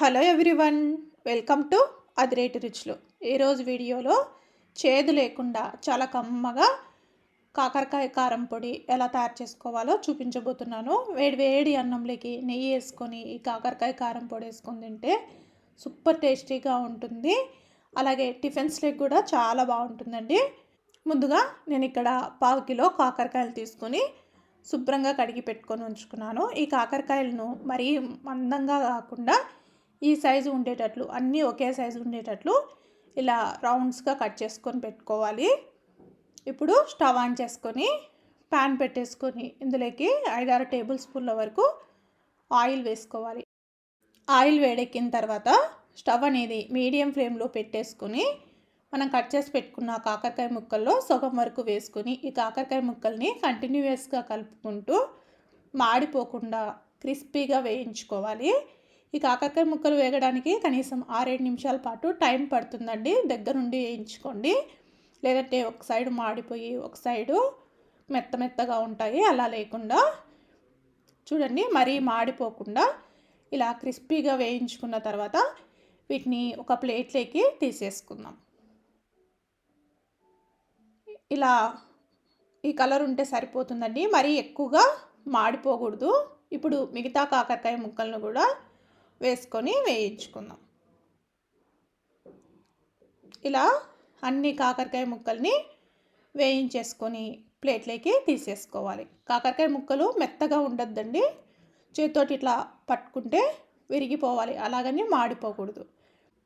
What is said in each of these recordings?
Hello everyone welcome to Adireti Ruchulu. ఈరోజు వీడియోలో చేదు లేకుండా చాలా కమ్మగా కాకరకాయ కారం పొడి ఎలా తయారు చేసుకోవాలో చూపించబోతున్నాను. వేడి వేడి అన్నంలోకి నెయ్యి వేసుకొని ఈ కాకరకాయ కారం పొడి వేసుకొని తింటే సూపర్ టేస్టీగా ఉంటుంది. అలాగే టిఫిన్స్లోకి కూడా చాలా బాగుంటుందండి. ముందుగా నేను ఇక్కడ పావు కిలో కాకరకాయలు తీసుకొని శుభ్రంగా కడిగి పెట్టుకొని ఉంచుకున్నాను. ఈ కాకరకాయలను మరీ మందంగా కాకుండా ఈ సైజు ఉండేటట్లు అన్నీ ఒకే సైజు ఉండేటట్లు ఇలా రౌండ్స్గా కట్ చేసుకొని పెట్టుకోవాలి. ఇప్పుడు స్టవ్ ఆన్ చేసుకొని ప్యాన్ పెట్టేసుకొని ఇందులోకి ఐదారు టేబుల్ స్పూన్ల వరకు ఆయిల్ వేసుకోవాలి. ఆయిల్ వేడెక్కిన తర్వాత స్టవ్ అనేది మీడియం ఫ్లేమ్లో పెట్టేసుకొని మనం కట్ చేసి పెట్టుకున్న కాకరకాయ ముక్కల్లో సగం వరకు వేసుకొని ఈ కాకరకాయ ముక్కల్ని కంటిన్యూస్గా కలుపుకుంటూ మాడిపోకుండా క్రిస్పీగా వేయించుకోవాలి. ఈ కాకరకాయ ముక్కలు వేగడానికి కనీసం ఆరేడు నిమిషాల పాటు టైం పడుతుందండి. దగ్గరుండి వేయించుకోండి. లేదంటే ఒక సైడు మాడిపోయి ఒక సైడు మెత్త మెత్తగా ఉంటాయి. అలా లేకుండా చూడండి మరీ మాడిపోకుండా ఇలా క్రిస్పీగా వేయించుకున్న తర్వాత వీటిని ఒక ప్లేట్లోకి తీసేసుకుందాం. ఇలా ఈ కలర్ ఉంటే సరిపోతుందండి. మరీ ఎక్కువగా మాడిపోకూడదు. ఇప్పుడు మిగతా కాకరకాయ ముక్కలను కూడా వేసుకొని వేయించుకుందాం. ఇలా అన్ని కాకరకాయ ముక్కల్ని వేయించేసుకొని ప్లేట్లోకి తీసేసుకోవాలి. కాకరకాయ ముక్కలు మెత్తగా ఉండద్దండి. చేతితోటి ఇట్లా పట్టుకుంటే విరిగిపోవాలి. అలాగని మాడిపోకూడదు.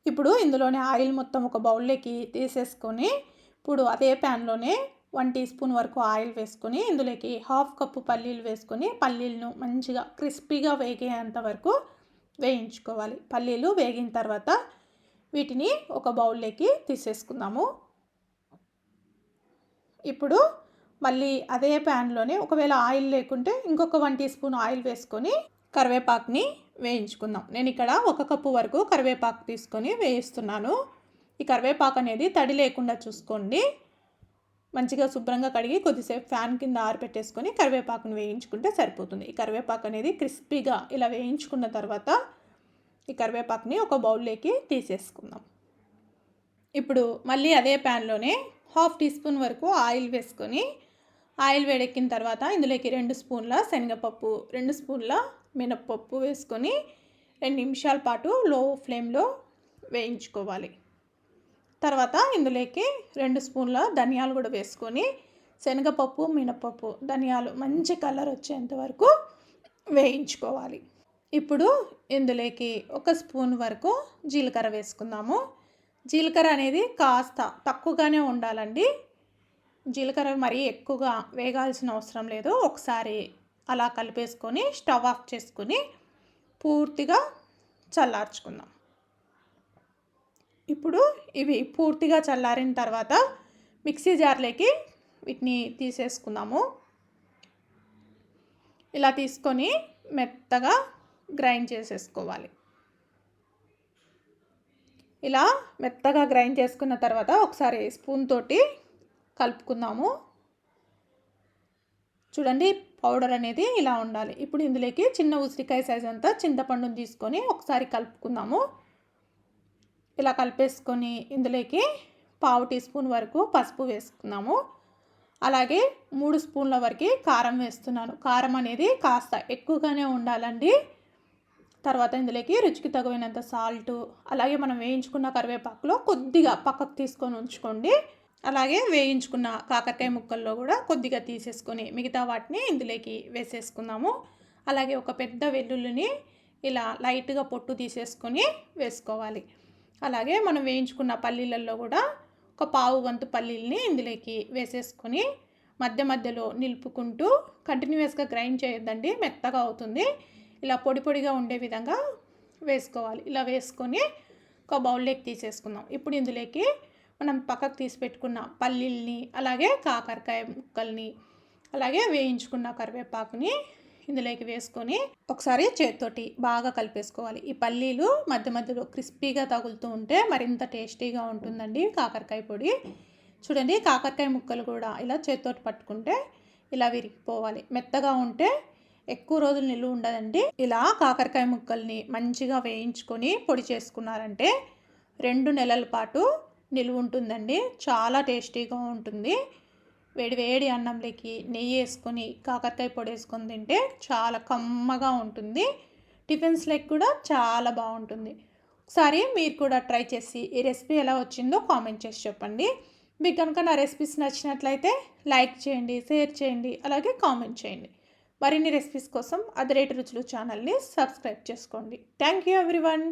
ఇప్పుడు ఇందులోనే ఆయిల్ మొత్తం ఒక బౌల్లోకి తీసేసుకొని ఇప్పుడు అదే ప్యాన్లోనే వన్ టీ స్పూన్ వరకు ఆయిల్ వేసుకొని ఇందులోకి హాఫ్ కప్పు పల్లీలు వేసుకొని పల్లీలను మంచిగా క్రిస్పీగా వేగేంత వరకు వేయించుకోవాలి. పల్లీలు వేగిన తర్వాత వీటిని ఒక బౌల్లోకి తీసేసుకుందాము. ఇప్పుడు మళ్ళీ అదే ప్యాన్లోనే ఒకవేళ ఆయిల్ లేకుంటే ఇంకొక వన్ టీ స్పూన్ ఆయిల్ వేసుకొని కరివేపాకుని వేయించుకుందాం. నేను ఇక్కడ ఒక కప్పు వరకు కరివేపాకు తీసుకొని వేయిస్తున్నాను. ఈ కరివేపాకు అనేది తడి లేకుండా చూసుకోండి. మంచిగా శుభ్రంగా కడిగి కొద్దిసేపు ఫ్యాన్ కింద ఆరిపెట్టేసుకొని కరివేపాకును వేయించుకుంటే సరిపోతుంది. ఈ కరివేపాకు అనేది క్రిస్పీగా ఇలా వేయించుకున్న తర్వాత ఈ కరివేపాకుని ఒక బౌల్లోకి తీసేసుకుందాం. ఇప్పుడు మళ్ళీ అదే ప్యాన్లోనే హాఫ్ టీ స్పూన్ వరకు ఆయిల్ వేసుకొని ఆయిల్ వేడెక్కిన తర్వాత ఇందులోకి రెండు స్పూన్ల శనగపప్పు రెండు స్పూన్ల మినప్పప్పు వేసుకొని రెండు నిమిషాల పాటు లో ఫ్లేమ్లో వేయించుకోవాలి. తర్వాత ఇందులోకి రెండు స్పూన్ల ధనియాలు కూడా వేసుకొని శనగపప్పు మినపప్పు ధనియాలు మంచి కలర్ వచ్చేంత వరకు వేయించుకోవాలి. ఇప్పుడు ఇందులోకి ఒక స్పూన్ వరకు జీలకర్ర వేసుకుందాము. జీలకర్ర అనేది కాస్త తక్కువగానే ఉండాలండి. జీలకర్ర మరీ ఎక్కువగా వేగాల్సిన అవసరం లేదు. ఒకసారి అలా కలిపేసుకొని స్టవ్ ఆఫ్ చేసుకొని పూర్తిగా చల్లార్చుకుందాం. ఇప్పుడు ఇవి పూర్తిగా చల్లారిన తర్వాత మిక్సీ జార్లోకి వీటిని తీసేసుకుందాము. ఇలా తీసుకొని మెత్తగా గ్రైండ్ చేసేసుకోవాలి. ఇలా మెత్తగా గ్రైండ్ చేసుకున్న తర్వాత ఒకసారి స్పూన్ తోటి కలుపుకుందాము. చూడండి పౌడర్ అనేది ఇలా ఉండాలి. ఇప్పుడు ఇందులోకి చిన్న ఉసిరికాయ సైజ్ అంతా చింతపండుని తీసుకొని ఒకసారి కలుపుకుందాము. ఇలా కలిపేసుకొని ఇందులోకి పావు టీ స్పూన్ వరకు పసుపు వేసుకున్నాము. అలాగే మూడు స్పూన్ల వరకు కారం వేస్తున్నాను. కారం అనేది కాస్త ఎక్కువగానే ఉండాలండి. తర్వాత ఇందులోకి రుచికి తగినంత సాల్ట్ అలాగే మనం వేయించుకున్న కరివేపాకులో కొద్దిగా పక్కకు తీసుకొని ఉంచుకోండి. అలాగే వేయించుకున్న కాకరకాయ ముక్కల్లో కూడా కొద్దిగా తీసేసుకొని మిగతా వాటిని ఇందులోకి వేసేసుకుందాము. అలాగే ఒక పెద్ద వెల్లుల్లిని ఇలా లైట్గా పొట్టు తీసేసుకొని వేసుకోవాలి. అలాగే మనం వేయించుకున్న పల్లీలలో కూడా ఒక పావు వంతు పల్లీలని ఇందులోకి వేసేసుకొని మధ్య మధ్యలో నిలుపుకుంటూ కంటిన్యూస్గా గ్రైండ్ చేయొద్దండి మెత్తగా అవుతుంది. ఇలా పొడి పొడిగా ఉండే విధంగా వేసుకోవాలి. ఇలా వేసుకొని ఒక బౌల్లోకి తీసేసుకుందాం. ఇప్పుడు ఇందులోకి మనం పక్కకు తీసి పెట్టుకున్న పల్లీల్ని అలాగే కాకరకాయ ముక్కల్ని అలాగే వేయించుకున్న కరివేపాకుని ఇందులోకి వేసుకొని ఒకసారి చేతితోటి బాగా కలిపేసుకోవాలి. ఈ పల్లీలు మధ్య మధ్యలో క్రిస్పీగా తగులుతూ ఉంటే మరింత టేస్టీగా ఉంటుందండి కాకరకాయ పొడి. చూడండి కాకరకాయ ముక్కలు కూడా ఇలా చేతితోటి పట్టుకుంటే ఇలా విరిగిపోవాలి. మెత్తగా ఉంటే ఎక్కువ రోజులు నిల్వ ఉండదండి. ఇలా కాకరకాయ ముక్కల్ని మంచిగా వేయించుకొని పొడి చేసుకున్నారంటే రెండు నెలల పాటు నిలువ ఉంటుందండి. చాలా టేస్టీగా ఉంటుంది. వేడి వేడి అన్నంలోకి నెయ్యి వేసుకొని కాకరకాయ పొడి వేసుకొని తింటే చాలా కమ్మగా ఉంటుంది. టిఫిన్స్ లెక్ కూడా చాలా బాగుంటుంది. ఒకసారి మీరు కూడా ట్రై చేసి ఈ రెసిపీ ఎలా వచ్చిందో కామెంట్ చేసి చెప్పండి. మీకు కనుక నా రెసిపీస్ నచ్చినట్లయితే లైక్ చేయండి షేర్ చేయండి అలాగే కామెంట్ చేయండి. మరిన్ని రెసిపీస్ కోసం అదరేటి రుచులు ఛానల్ని సబ్స్క్రైబ్ చేసుకోండి. Thank you everyone.